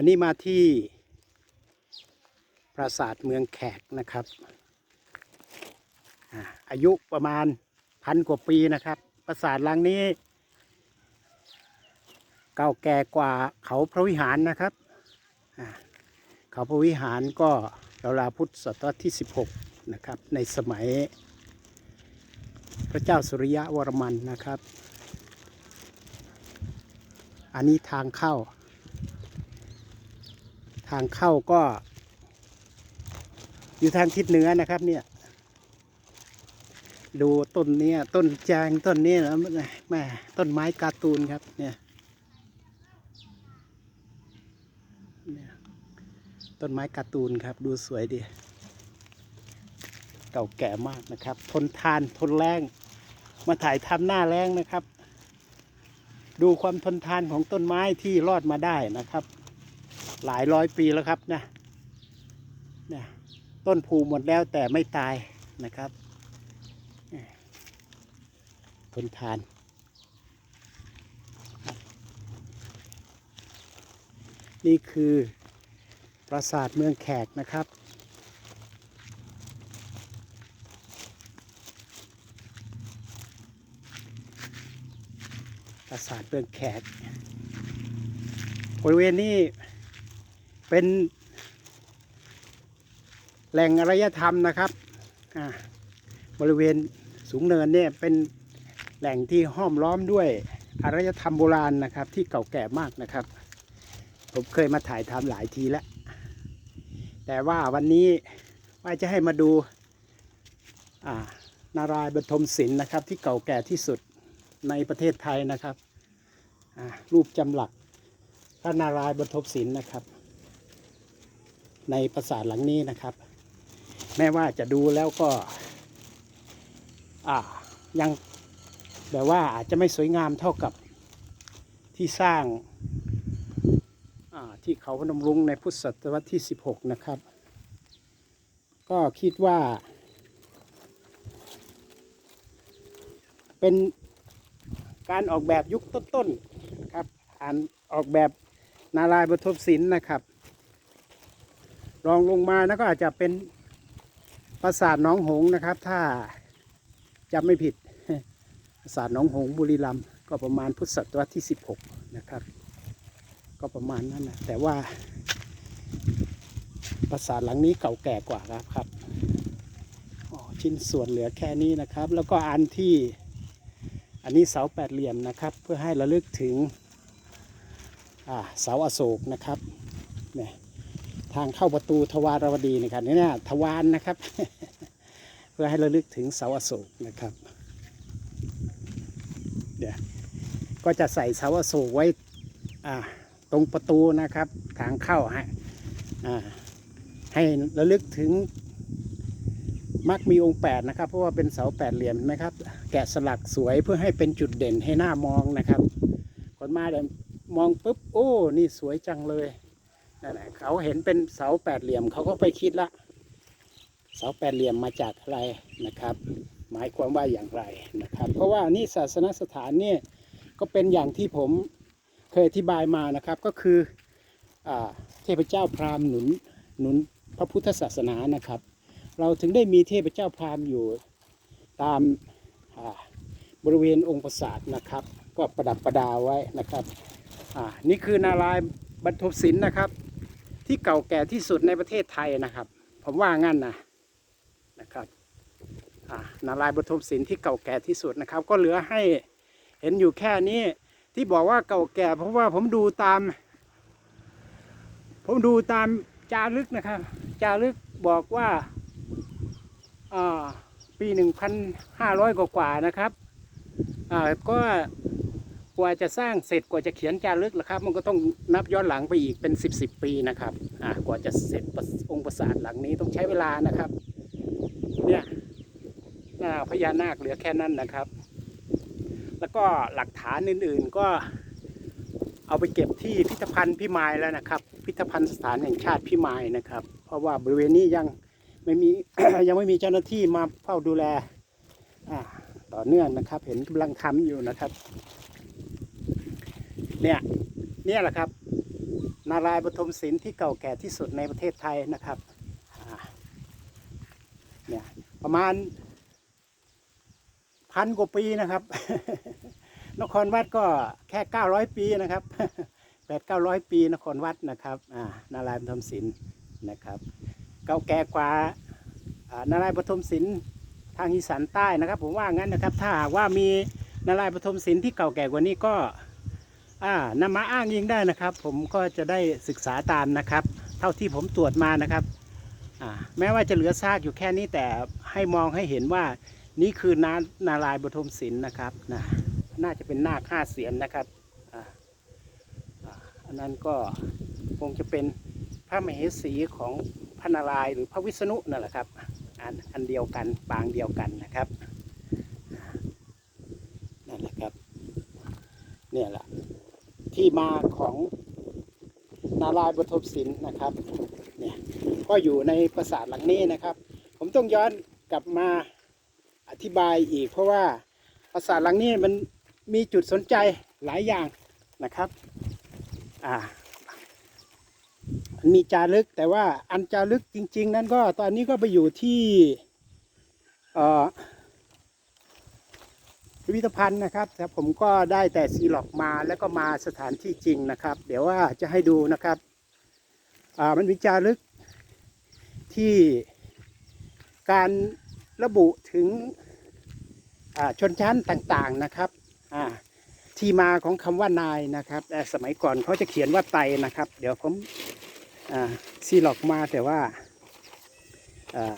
วันนี้มาที่ปราสาทเมืองแขกนะครับ อายุประมาณพันกว่าปีนะครับ ปราสาทหลังนี้ เก่าแก่กว่าเขาพระวิหารนะครับ เขาพระวิหารก็ราวๆพุทธศตวรรษที่ 16 นะครับ ในสมัยพระเจ้าสุริยะวรมันนะครับ อันนี้ทางเข้า ทางเข้าก็ อยู่ทางทิศเหนือนะครับ เนี่ย ดูต้นเนี้ยต้นแจงต้นนี้นะแม่ต้นไม้การ์ตูนครับเนี่ยเนี่ยต้นไม้การ์ตูนครับ ดูสวยดีเก่าแก่มากนะครับ ทนทานทนแรงมาถ่ายทำหน้าแรงนะครับ ดูความทนทานของต้นไม้ที่รอดมาได้นะครับ หลายร้อยปีแล้วครับนะนี่ต้นผูหมดแล้วแต่ไม่ตายนะครับทนทานนี่คือปราสาทเมืองแขกนะครับ ปราสาทเมืองแขกบริเวณนี้ เป็น แหล่งอารยธรรมนะครับบริเวณสูงเนินเนี่ยเป็นแหล่งที่ห้อมล้อมด้วยอารยธรรมโบราณนะครับ ที่เก่าแก่มากนะครับ ผมเคยมาถ่ายทำหลายทีแล้ว แต่ว่าวันนี้ว่าจะให้มาดูานารายณ์บรรทมศิลป์นะครับ ที่เก่าแก่ที่สุดในประเทศไทยนะครับรูปจำหลักพระนารายณ์บรรทบศิลป์นะครับ ในปราสาทหลังนี้นะครับ แม้ว่าจะดูแล้วก็ อ่ายังแบบว่าอาจจะไม่สวยงามเท่ากับที่สร้างที่เขาพนมรุ้งในพุทธศตวรรษที่ 16 นะครับ ก็คิดว่า เป็นการออกแบบยุคต้นๆนะครับการออกแบบนารายบรรทบศิลป์นะครับ รองลงมานะก็อาจจะเป็นปราสาทน้องหงนะครับ ถ้าจำไม่ผิดปราสาทน้องหงบุรีรัมย์ก็ประมาณพุทธศตวรรษที่ 16 นะครับ ก็ประมาณนั้นนะแต่ว่าปราสาทหลังนี้เก่าแก่กว่าครับครับชิ้นส่วนเหลือแค่นี้นะครับ แล้วก็อันที่อันนี้เสาแปดเหลี่ยมนะครับ เพื่อให้ระลึกถึงเสาอโศกนะครับเนี่ย ทางเข้าประตูทวารวดีนะครับนี่นะทวารนะครับ เพื่อให้ระลึกถึงเสาอโศกนะครับเดี๋ยวก็จะใส่เสาอโศกไว้ตรงประตูนะครับ ทางเข้าฮะให้ระลึกถึงมักมีองค์แปดนะครับเพราะว่าเป็นเสาแปดเหลี่ยมเห็นไหมครับ แกะสลักสวยเพื่อให้เป็นจุดเด่นให้หน้ามองนะครับคนมาเดี๋ยวมองปุ๊บโอ้ นี่สวยจังเลย นั่นแหละเขาเห็นเป็นเสาแปดเหลี่ยมเขาก็ไปคิดละ เสาแปดเหลี่ยมมาจากอะไรนะครับ หมายความว่าอย่างไรนะครับ เพราะว่านี่ศาสนสถานเนี่ยก็เป็นอย่างที่ผมเคยอธิบายมานะครับก็คืออเทพเจ้าพราหมณ์หนุนหนุนพระพุทธศาสนานะครับ เราถึงได้มีเทพเจ้าพราหมณ์อยู่ตามาบริเวณองค์ปราสาทนะครับ ก็ประดับประดาไว้นะครับนี่คือ นารายบรรทบศิลป์นะครับ ที่เก่าแก่ที่สุดในประเทศไทยนะครับ ผมว่างั้นนะนะครับนารายณ์บรรทบศิลป์ที่เก่าแก่ที่สุดนะครับ ก็เหลือให้เห็นอยู่แค่นี้ที่บอกว่าเก่าแก่ เพราะว่าผมดูตาม ผมดูตามจารึกนะครับ จารึกบอกว่าปีหนึ่งพันห้าร้อยกว่าๆนะครับก็ กว่าจะสร้างเสร็จกว่าจะเขียนจารึกนะครับ มันก็ต้องนับย้อนหลังไปอีกเป็นสิบสิบปีนะครับอ่ากว่าจะเสร็จองค์ปราสาทหลังนี้ต้องใช้เวลานะครับเนี่ยหน้าพญานาคเหลือแค่นั้นนะครับ แล้วก็หลักฐานอื่นๆก็เอาไปเก็บที่พิพิธภัณฑ์พิมายแล้วนะครับ พิพิธภัณฑ์สถานแห่งชาติพิมายนะครับ เพราะว่าบริเวณนี้ยังไม่มียังไม่มีเจ้าหน้าที่มาเฝ้าดูแลต่อเนื่องนะครับ เห็นกำลังทำอยู่นะครับ เนี่ยเนี่ยแหละครับ นารายณ์ปฐมศิลป์ที่เก่าแก่ที่สุดในประเทศไทยนะครับเนี่ยประมาณพันกว่าปีนะครับ นครวัดก็แค่900ปีนะครับแปดเก้าร้อยปีนครวัดนะครับอ่านารายณ์ปฐมศิลป์นะครับ เก่าแก่กว่านารายณ์ปฐมศิลป์ทางอีสานใต้นะครับ ผมว่างั้นนะครับ ถ้าหากว่ามีนารายณ์ปฐมศิลป์ที่เก่าแก่กว่านี้ก็ อ่านำมาอ้างอิงได้นะครับ ผมก็จะได้ศึกษาตามนะครับ เท่าที่ผมตรวจมานะครับอ่าแม้ว่าจะเหลือซากอยู่แค่นี้แต่ให้มองให้เห็นว่านี่คือนานาลายณ์ปฐมศิลป์นะครับนะน่าจะเป็นนาคห้าเสียนนะครับอ่าอันนั้นก็คงจะเป็นพระมเหสีของพระนารายณ์หรือพระวิษณุนั่นแหละครับอันอันเดียวกันปางเดียวกันนะครับนั่นแหละครับเนี่ยแหละ ที่มาของนารายณ์ปฐมศิลป์นะครับเนี่ยก็อยู่ในปราสาทหลังนี้นะครับ ผมต้องย้อนกลับมาอธิบายอีก เพราะว่าปราสาทหลังนี้มันมีจุดสนใจหลายอย่างนะครับอ่ามันมีจารึกแต่ว่าอันจารึกจริง ๆ นั้นก็ตอนนี้ก็ไปอยู่ที่เอ่อ พิพิธภัณฑ์นะครับแต่ผมก็ได้แต่ซีล็อกมาแล้วก็มาสถานที่จริงนะครับ เดี๋ยวว่าจะให้ดูนะครับอ่ามันมีจารึกที่การระบุถึงอ่าชนชั้นต่างๆนะครับอ่าที่มาของคำว่านายนะครับแต่สมัยก่อนเขาจะเขียนว่าไตนะครับ เดี๋ยวผมอ่าซีล็อกมาแต่ว่าอ่า